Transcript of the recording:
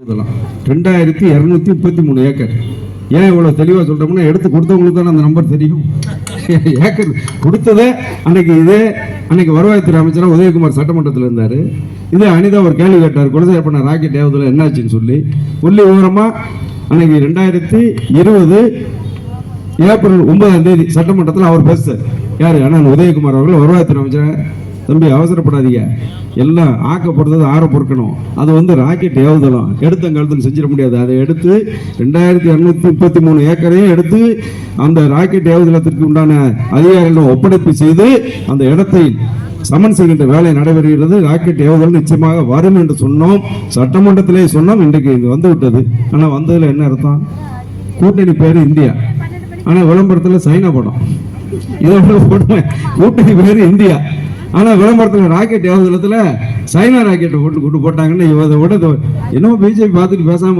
இதெல்லாம் ரெண்டாயிரத்தி இரநூத்தி முப்பத்தி மூணு ஏக்கர். ஏன் இவ்வளோ தெளிவாக சொல்கிறோம்னா எடுத்து கொடுத்தவங்களுக்கு தானே அந்த நம்பர் தெரியும். ஏக்கர் கொடுத்ததே அன்னைக்கு இதே அன்னைக்கு வருவாய்த்துறை அமைச்சராக உதயகுமார் சட்டமன்றத்தில் இருந்தார். இதே அனிதா ஒரு கேள்வி கேட்டார். குலசேப்பண்ண ராக்கெட் ஏவுதல என்னாச்சுன்னு சொல்லி. புள்ளி விவரமாக அன்னைக்கு ரெண்டாயிரத்தி இருபது ஏப்ரல் ஒன்பதாம் தேதி சட்டமன்றத்தில் அவர் பேசுறார். யார்? அண்ணன் உதயகுமார் அவர்கள் வருவாய்த்துறை அமைச்சர். தம்பி அவசரப்படாதீங்க. எல்லாம் ஆக்கப்படுறது ஆற பொறுக்கணும். அது வந்து ராக்கெட் ஏவுதலாம் எடுத்தங்காலத்தில் செஞ்சிட முடியாது. அதை எடுத்து ரெண்டாயிரத்தி இரநூத்தி முப்பத்தி மூணு ஏக்கரையும் எடுத்து அந்த ராக்கெட் ஏவுதளத்திற்கு உண்டான அதிகாரிகளிடம் ஒப்படைப்பு செய்து அந்த இடத்தை சமன் செய்கின்ற வேலை நடைபெறுகிறது. ராக்கெட் ஏவுதல் நிச்சயமாக வரும் என்று சொன்னோம். சட்டமன்றத்திலே சொன்னோம். இன்றைக்கு இது வந்து விட்டது ஆனால் வந்ததில் என்ன அர்த்தம்? கூட்டணி பேர் இந்தியா. ஆனால் விளம்பரத்தில் சைனா படம். இதோட போட்டு கூட்டணி பேர் இந்தியா. ஆனால் விளம்பரத்தில் ராக்கெட் ஏவுதளத்தில் சைனா ராக்கெட்டை போட்டு கொண்டு போட்டாங்கன்னு இதை விட என்னமோ பிஜேபி பார்த்துட்டு பேசாமல்